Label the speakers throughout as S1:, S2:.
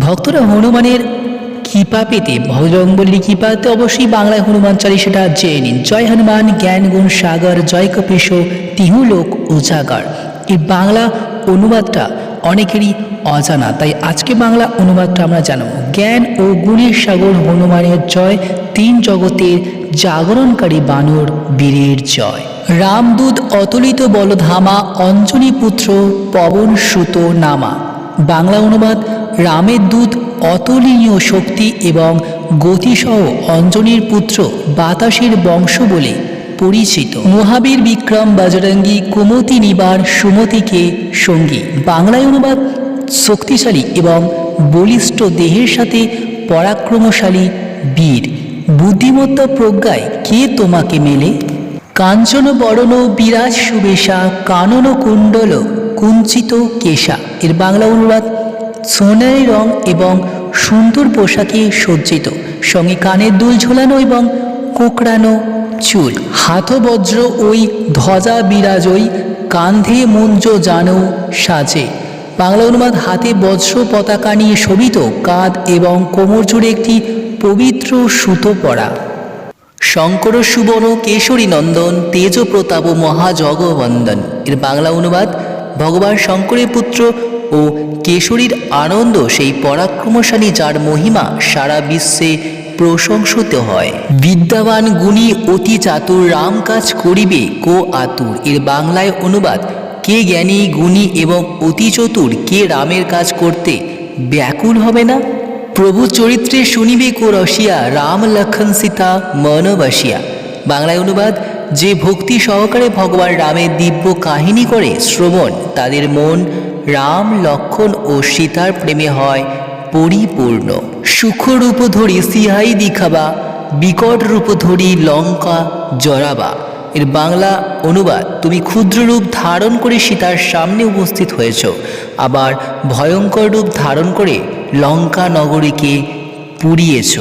S1: ভক্তরা হনুমানের কৃপা পেতে ভজরঙ্গলির কৃপা পেতে অবশ্যই বাংলায় হনুমান চালিশাটা জেনে নিন। জয় হনুমান, জ্ঞান গুণ সাগর, জয় কপিস তিহু লোক উজাগর। এই বাংলা অনুবাদটা অনেকেরই অজানা, তাই আজকে বাংলা অনুবাদটা আমরা জানাব। জ্ঞান ও গুণের সাগর, হনুমানের জয়, তিন জগতের জাগরণকারী বানর, বীরের জয়। রামদূত অতুলিত বলধামা, অঞ্জনী পুত্র পবন সুত নামা। বাংলা অনুবাদ রামের দূত অতুলনীয় শক্তি এবং গতিসহ অঞ্জনীর পুত্র বাতাসের বংশ বলে পরিচিত। মহাবীর বিক্রম বজরঙ্গী কুমতি নিবার সুমতিকে সঙ্গী। বাংলায় অনুবাদ, শক্তিশালী এবং বলিষ্ঠ দেহের সাথে পরাক্রমশালী বীর। বুদ্ধিমত্তা প্রজ্ঞায় কে তোমাকে মেলে? কাঞ্চন বরণ বিরাজ সুবেশা, কানন কুণ্ডল কুঞ্চিত কেশা। এর বাংলা অনুবাদ সোনালি রং এবং সুন্দর পোশাকে সজ্জিত। সঙ্গে কানের দুল ঝোলানো এবং কোকড়ানো চুল। হাত বজ্র ওই ধ্বজা বিরাজই, কান্ধে মঞ্জ জানো সাজে। বাংলা অনুবাদ, হাতে বজ্র পতাকা নিয়ে শোভিত, কাঁধ এবং কোমর জুড়ে একটি পবিত্র সুতো পরা। শঙ্কর, সুবর্ণ, কেশরী নন্দন, তেজ প্রতাপ মহাজগবন্দন এর বাংলা অনুবাদ, ভগবান শঙ্করের পুত্র ও কেশরীর আনন্দ সেই পরাক্রমশালী যার মহিমা সারা বিশ্বে প্রশংসিত হয়। বিদ্যাবান গুণী অতি চাতুর রাম কাজ করিবে কো আতুর। এর বাংলায় অনুবাদ, কে জ্ঞানী, গুণী এবং অতি চতুর, কে রামের কাজ করতে ব্যাকুল হবে না? প্রভু চরিত্রে শুনিবে কো রসিয়া, রাম লক্ষণ সীতা মনবাসিয়া বাংলায় অনুবাদ, যে ভক্তি সহকারে ভগবান রামের দিব্য কাহিনী করে শ্রবণ, তাদের মন রাম, লক্ষণ ও সীতার প্রেমে হয় পরিপূর্ণ। সুখ রূপ ধরি সিহাই দিখাবা বিকট রূপ ধরি লঙ্কা জরাবা এর বাংলা অনুবাদ, তুমি ক্ষুদ্র রূপ ধারণ করে সীতার সামনে উপস্থিত হয়েছ। আবার ভয়ঙ্কর রূপ ধারণ করে লঙ্কা নগরীকে পুড়িয়েছ।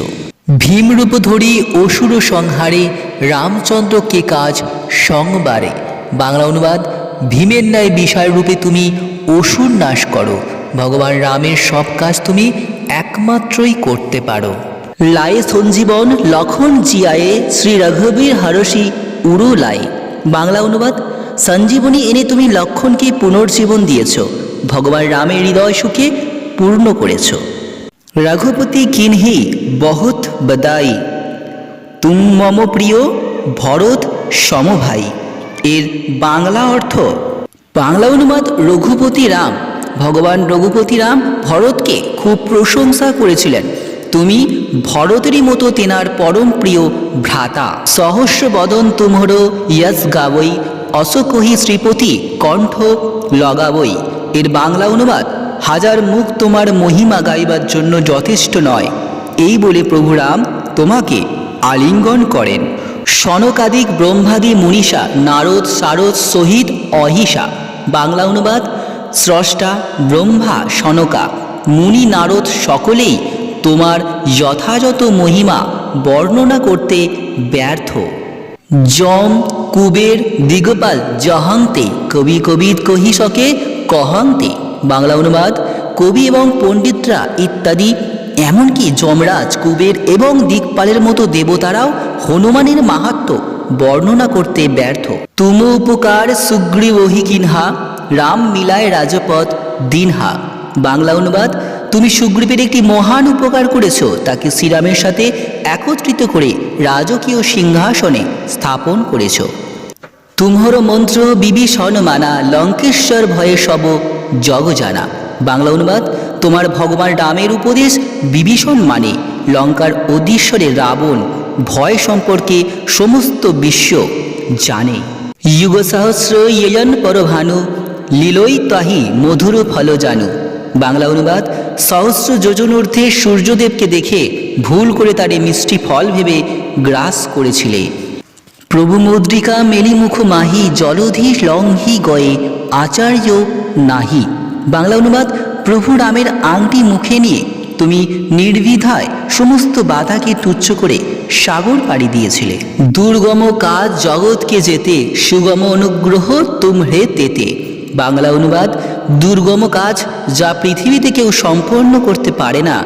S1: ভীমরূপ ধরি অসুর সংহারে, রামচন্দ্রকে কাজ সংবারে। বাংলা অনুবাদ, ভীমের ন্যায় বিষয় রূপে তুমি অসুর নাশ করো। ভগবান রামের সব কাজ তুমি একমাত্রই করতে পারো। লায়ে সঞ্জীবন লক্ষণ জিয়ায়ে, শ্রী রঘুবীর হরসি উড়ু লাই। বাংলা অনুবাদ, সঞ্জীবনী এনে তুমি লক্ষণকে পুনর্জীবন দিয়েছ। ভগবান রামের হৃদয় সুখে পূর্ণ করেছ। রঘুপতি কিনহি বহুত বদাই। তুম মম প্রিয় ভরত সমভাই। এর বাংলা অর্থ বাংলা অনুবাদ রঘুপতি রাম। ভগবান রঘুপতি রাম ভরতকে খুব প্রশংসা করেছিলেন। তুমি ভরতেরই মতো তেনার পরম প্রিয় ভ্রাতা। সহস্র বদন তুমহর ইয়স গাবই অশোকহি শ্রীপতি কণ্ঠ লগাবই এর বাংলা অনুবাদ, হাজার মুখ তোমার মহিমা গাইবার জন্য যথেষ্ট নয়। এই বলে প্রভু রাম তোমাকে আলিঙ্গন করেন। সনকাদিক ব্রহ্মাদি মনীষা, নারদ সারদ সহিত অহিষা। বাংলা অনুবাদ, স্রষ্টা, ব্রহ্মা, সনকা, মুনি, নারদ সকলেই তোমার যথাযথ মহিমা বর্ণনা করতে ব্যর্থ। যম, কুবের, দিগপাল, জহান্তে, কবি কবিদ কহিসকে কহান্তে, বাংলা অনুবাদ, কবি এবং পণ্ডিতরা ইত্যাদি, এমনকি যমরাজ, কুবের এবং দিকপালের মতো দেবতারাও হনুমানের মাহাত্ম বর্ণনা করতে ব্যর্থ। তুম উপকার সুগ্রীবহি কিনহা, রাম মিলায় রাজপথ দিনহা। বাংলা অনুবাদ, তুমি সুগ্রীবের একটি মহান উপকার করেছ, তাকে শ্রীরামের সাথে একত্রিত করে রাজকীয় সিংহাসনে স্থাপন করেছ। তুমহর মন্ত্র বিভীষণ মানা, লঙ্কেশ্বর ভয়ে সব জগ জানা। বাংলা অনুবাদ, তোমার ভগবান রামের উপদেশ বিভীষণ মানে লঙ্কার অধীশ্বরে রাবণ ভয় সম্পর্কে সমস্ত বিশ্ব জানে। যুগ ইয়ন পরভানু লীলই তাহি মধুর ফল জানু। বাংলা অনুবাদ, সহস্র যোজন ঊর্ধ্বে সূর্যদেবকে দেখে ভুল করে তারে মিষ্টি ফল ভেবে গ্রাস করেছিলে। প্রভু মুদ্রিকা মেলিমুখ মাহি জলধি লংহি গয়ে আচার্য নাহি। বাংলা অনুবাদ, প্রভু রামের আংটি মুখে নিয়ে তুমি নির্বিধায় সমস্ত বাধাকে তুচ্ছ করে সাগর পাড়ি দিয়েছিলে। দুর্গম কাজ জগৎকে যেতে, সুগম অনুগ্রহ তুমরে তেতে। বাংলা অনুবাদ, দুর্গম কাজ যা পৃথিবীতে কেউ সম্পন্ন করতে পারে না,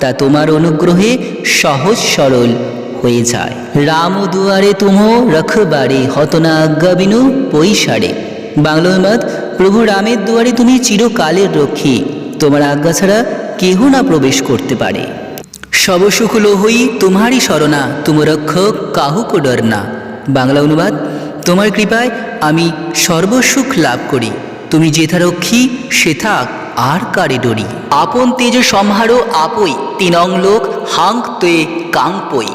S1: তা তোমার অনুগ্রহে সহজ সরল হয়ে যায়। রাম দুয়ারে তুম রখবারে হতনা আজ্ঞা বিনু পৈসারে বাংলা অনুবাদ, প্রভু রামের দুয়ারে তুমি চিরকালের রক্ষী, তোমার আজ্ঞা ছাড়া কেহ না প্রবেশ করতে পারে। সব সুখ লোহই তোমারই শরণা তুম রক্ষক কাহুক ডর না বাংলা অনুবাদ, তোমার কৃপায় আমি সর্বসুখ লাভ করি। তুমি যেথা রক্ষী সেথা আর কারে ডরি। আপন তেজ সম্হারো আপই, তিনং লোক হাং তে কাং পই।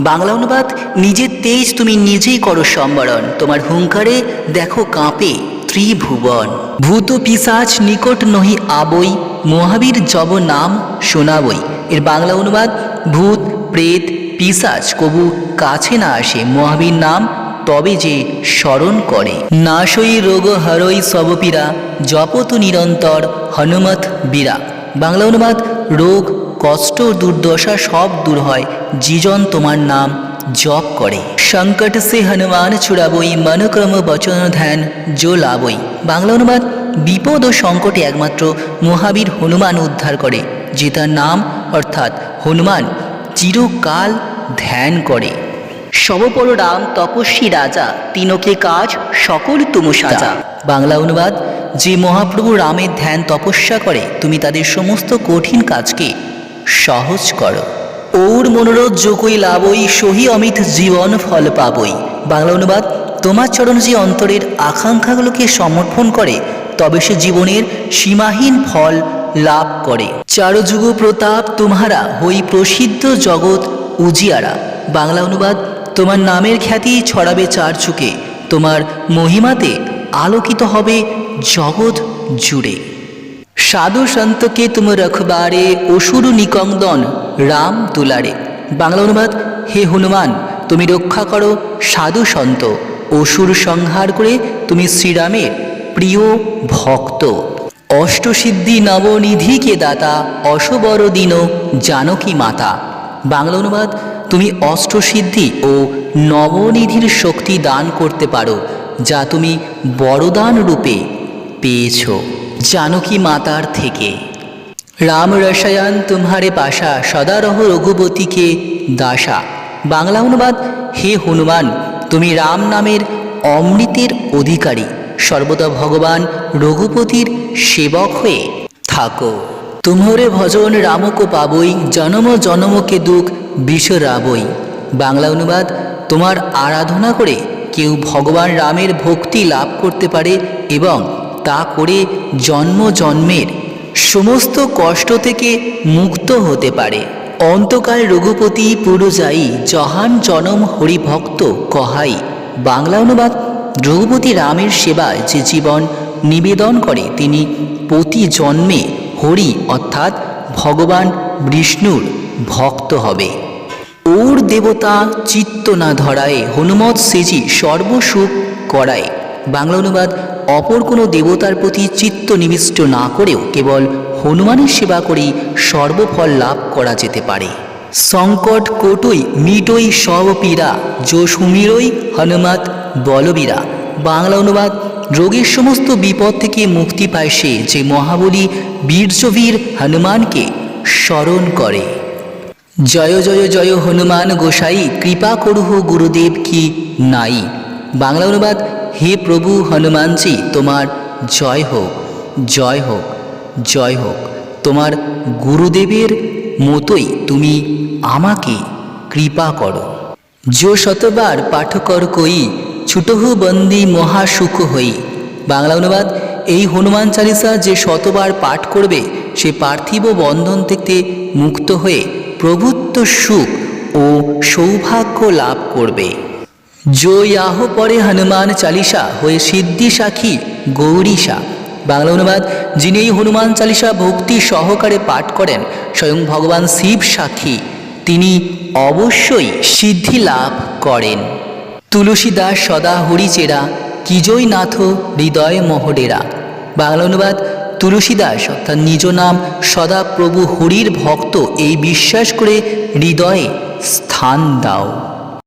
S1: বাংলা অনুবাদ, নিজের তেজ তুমি নিজেই করো সম্বরণ। তোমার হুঙ্কারে দেখো কাঁপে ত্রিভুবন। ভূত পিসাচ নিকট নহি আবই, মহাবীর জব নাম শোনাবই। এর বাংলা অনুবাদ, ভূত, প্রেত, পিসাচ কবু কাছে না আসে মহাবীর নাম, তবে যে স্মরণ করে। নাশই রোগ হরই সবপীরা জপত নিরন্তর হনুমত বীরা। বাংলা অনুবাদ, রোগ, কষ্ট, দুর্দশা সব দূর হয়, জীজন তোমার নাম জপ করে। সংকট সে হনুমান ছুড়াবই, মনোক্রম বচন ধ্যান জো লাবই বাংলা অনুবাদ, বিপদ ও সংকটে একমাত্র মহাবীর হনুমান উদ্ধার করে। যে তার নাম অর্থাৎ হনুমান চিরকাল ধ্যান করে। সবপর রাম, তপস্বী রাজা, তিনকে কাজ সকল তুম সাজা। বাংলা অনুবাদ, যে মহাপ্রভু রামের ধ্যান তপস্যা করে, তুমি তাদের সমস্ত কঠিন কাজকে সহজ করো। ওর মনোরথ যোগই লাভই, সহি অমিত জীবন ফল পাবই। বাংলা অনুবাদ, তোমার চরণ যে অন্তরের আকাঙ্ক্ষাগুলোকে সমর্পণ করে, তবে সে জীবনের সীমাহীন ফল লাভ করে। চারযুগ প্রতাপ তোমারা হই প্রসিদ্ধ জগৎ উজিয়ারা। বাংলা অনুবাদ, তোমার নামের খ্যাতি ছড়াবে চার চুকে তোমার মহিমাতে আলোকিত হবে জগৎ জুড়ে। সাধু সন্তকে তুম রখবারে, অসুর নিকন্দন রাম দুলারে। বাংলা অনুবাদ, হে হনুমান, তুমি রক্ষা করো সাধু সন্ত। অসুর সংহার করে তুমি শ্রীরামের প্রিয় ভক্ত। অষ্টসিদ্ধি নবনিধিকে দাতা অশবর দিন জানকী মাতা। বাংলা অনুবাদ, তুমি অষ্টসিদ্ধি ও নবনিধির শক্তি দান করতে পারো, যা তুমি বড়দান রূপে পেয়েছ জানকী মাতার থেকে। রাম রসায়ন তোমারে পাশা সদা রহ রঘুপতিকে দাসা। বাংলা অনুবাদ, হে হনুমান, তুমি রাম নামের অমৃতের অধিকারী। সর্বদা ভগবান রঘুপতির সেবক হয়ে থাকো। তুমরে ভজন রামকো পাবই, জনম জনমকে দুঃখ বিশ্বরাবই বাংলা অনুবাদ, তোমার আরাধনা করে কেউ ভগবান রামের ভক্তি লাভ করতে পারে এবং তা করে জন্ম জন্মের সমস্ত কষ্ট থেকে মুক্ত হতে পারে। অন্তকাল রঘুপতি পুরুযায়ী জহান জনম হরিভক্ত কহাই। বাংলা অনুবাদ, রঘুপতি রামের সেবায় যে জীবন নিবেদন করে, তিনি প্রতি জন্মে হরি অর্থাৎ ভগবান বিষ্ণুর ভক্ত হবে। ওর দেবতা চিত্ত না ধরায় হনুমত সেজি সর্বসুখ করায়। বাংলা অনুবাদ, অপর কোনো দেবতার প্রতি চিত্ত নিবিষ্ট না করেও কেবল হনুমানের সেবা করেই সর্বফল লাভ করা যেতে পারে। সংকট কোটই মিটই সব পীড়া যো সুমিরই হনুমাত বলবীরা। বাংলা অনুবাদ রোগের সমস্ত বিপদ থেকে মুক্তি পায় সে যে মহাবলী বীর্যবীর হনুমানকে স্মরণ করে। জয় জয় জয় হনুমান গোসাই, কৃপা করুহ গুরুদেব কি নাই। বাংলা অনুবাদ, হে প্রভু হনুমানজি, তোমার জয় হোক জয় হোক জয় হোক। তোমার গুরুদেবের মতোই তুমি আমাকে কৃপা করো। যো শতবার পাঠকর কই ছুটহু বন্দি মহাসুখ হই। বাংলা অনুবাদ, এই হনুমান চালিসা যে শতবার পাঠ করবে, সে পার্থিব বন্ধন থেকে মুক্ত হয়ে প্রভুত্ব সুখ ও সৌভাগ্য লাভ করবে। জয়াহ পরে হনুমান চালিসা, হয়ে সিদ্ধি সাক্ষী গৌরীশা বাংলা অনুবাদ, যিনি এই হনুমান চালিসা ভক্তি সহকারে পাঠ করেন, স্বয়ং ভগবান শিব সাক্ষী তিনি অবশ্যই সিদ্ধি লাভ করেন। তুলসীদাস সদা হরিচেরা কিজই নাথ হৃদয় মহডেরা বাংলা অনুবাদ, তুলসীদাস, অর্থাৎ নিজ নাম সদা প্রভু হরির ভক্ত, এই বিশ্বাস করে হৃদয়ে স্থান দাও।